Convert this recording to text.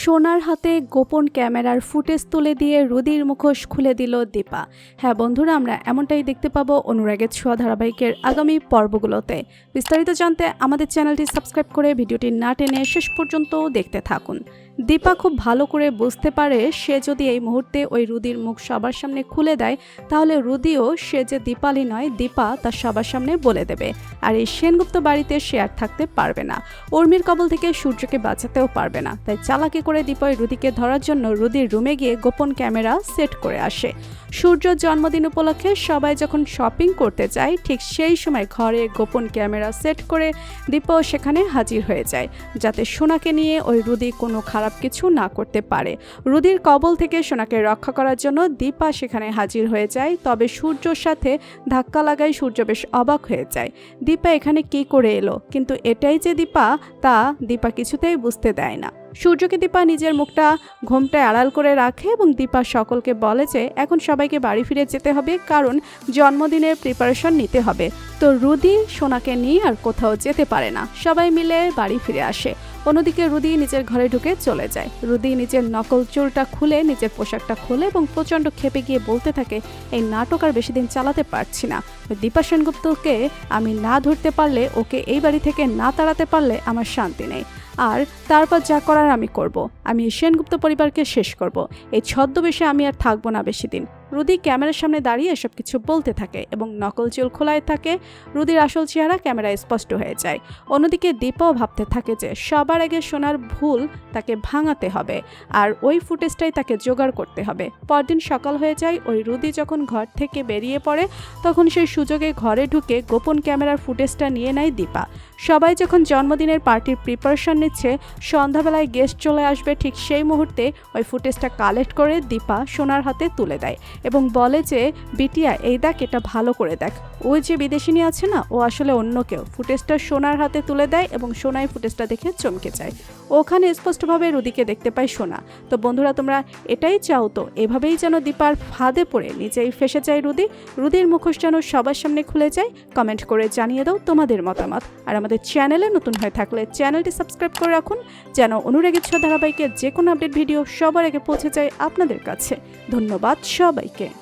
সোনার হাতে গোপন ক্যামেরার ফুটেজ তুলে দিয়ে রুদির মুখোশ খুলে দিল দীপা। হ্যাঁ বন্ধুরা, আমরা এমনটাই দেখতে পাবো অনুরাগের ছোঁয়া ধারাবাহিকের আগামী পর্বগুলোতে। বিস্তারিত জানতে আমাদের চ্যানেলটি সাবস্ক্রাইব করে ভিডিওটি না টেনে শেষ পর্যন্ত দেখতে থাকুন। দীপা খুব ভালো করে বুঝতে পারে সে যদি এই মুহূর্তে ওই রুদির মুখ সবার সামনে খুলে দেয়, তাহলে রুদিও সে যে দীপালি নয়, দীপা তার সবার সামনে বলে দেবে। আর এই সেনগুপ্ত বাড়িতে সে আর থাকতে পারবে না। উর্মির কবল থেকে সূর্যকে বাঁচাতেও পারবে না। তাই চালাকি করে দীপয় রুদিকে ধরার জন্য রুদির রুমে গিয়ে গোপন ক্যামেরা সেট করে আসে। সূর্যর জন্মদিন উপলক্ষে সবাই যখন শপিং করতে যায়, ঠিক সেই সময় ঘরে গোপন ক্যামেরা সেট করে দীপাও সেখানে হাজির হয়ে যায়, যাতে সোনাকে নিয়ে ওই রুদি কোনো খারাপ কিছু না করতে পারে। রুদির কবল থেকে সোনাকে রক্ষা করার জন্য দীপা সেখানে হাজির হয়ে যায়, তবে সূর্যর সাথে ধাক্কা লাগায় সূর্য বেশ অবাক হয়ে যায়। দীপা এখানে কি করে এলো? কিন্তু এটাই যে দীপা, তা দীপা কিছুতেই বুঝতে দেয় না। সূর্যকে দীপা নিজের মুখটা ঘোমটায় আড়াল করে রাখে এবং দীপা সকলকে বলে যে, এখন সবাইকে বাড়ি ফিরে যেতে হবে, কারণ জন্মদিনের প্রিপারেশন নিতে হবে। তো রুদি সোনাকে নিয়ে আর কোথাও যেতে পারে না। সবাই মিলে বাড়ি ফিরে আসে। অন্যদিকে রুদি নিজের ঘরে ঢুকে চলে যায়। রুদি নিজের নকল চুলটা খুলে, নিজের পোশাকটা খুলে এবং প্রচণ্ড খেপে গিয়ে বলতে থাকে, এই নাটক আর বেশি দিন চালাতে পারছি না। দীপা সেনগুপ্তকে আমি না ধরতে পারলে, ওকে এই বাড়ি থেকে না তাড়াতে পারলে আমার শান্তি নেই। আর তারপর যা করার আমি করব। আমি সেনগুপ্ত পরিবারকে শেষ করব। এই ছদ্মবেশে আমি আর থাকব না বেশি দিন। রুদি ক্যামেরার সামনে দাঁড়িয়ে এসব কিছু বলতে থাকে এবং নকল চুল খোলায় থাকে, রুদির আসল চেহারা ক্যামেরায় স্পষ্ট হয়ে যায়। অন্যদিকে দীপাও ভাবতে থাকে যে সবার আগে সোনার ভুল তাকে ভাঙাতে হবে আর ওই ফুটেজটাই তাকে জোগাড় করতে হবে। পরদিন সকাল হয়ে যায়, ওই রুদি যখন ঘর থেকে বেরিয়ে পড়ে, তখন সেই সুযোগে ঘরে ঢুকে গোপন ক্যামেরার ফুটেজটা নিয়ে নেয় দীপা। সবাই যখন জন্মদিনের পার্টির প্রিপারেশন নিচ্ছে, সন্ধ্যাবেলায় গেস্ট চলে আসবে ঠিক সেই মুহূর্তে ওই ফুটেজটা কালেক্ট করে দীপা সোনার হাতে তুলে দেয়। এবং বলে যে, বিটিয়া, এই দেখ, এটা ভালো করে দেখ। ও যে বিদেশিনী আছে না, ও আসলে অন্য কেউ। ফুটেজটা সোনার হাতে তুলে দেয় এবং সোনাই ফুটেজটা দেখে চমকে যায়। ওখানে স্পষ্টভাবে রুদিকে দেখতে পায় সোনা। তো বন্ধুরা, তোমরা এটাই চাও তো? এভাবেই যেন দীপার ফাঁদে পড়ে নিজেই ফেসে যায় রুদি। রুদির মুখোশ যেন সবার সামনে খুলে যায় কমেন্ট করে জানিয়ে দাও তোমাদের মতামত। আর আমাদের চ্যানেলে নতুন হয়ে থাকলে চ্যানেলটি সাবস্ক্রাইব করে রাখুন, যেন অনুরাগের ছ ধারাবাহিকের যে কোনো আপডেট ভিডিও সবার আগে পৌঁছে যায় আপনাদের কাছে। ধন্যবাদ সবাইকে।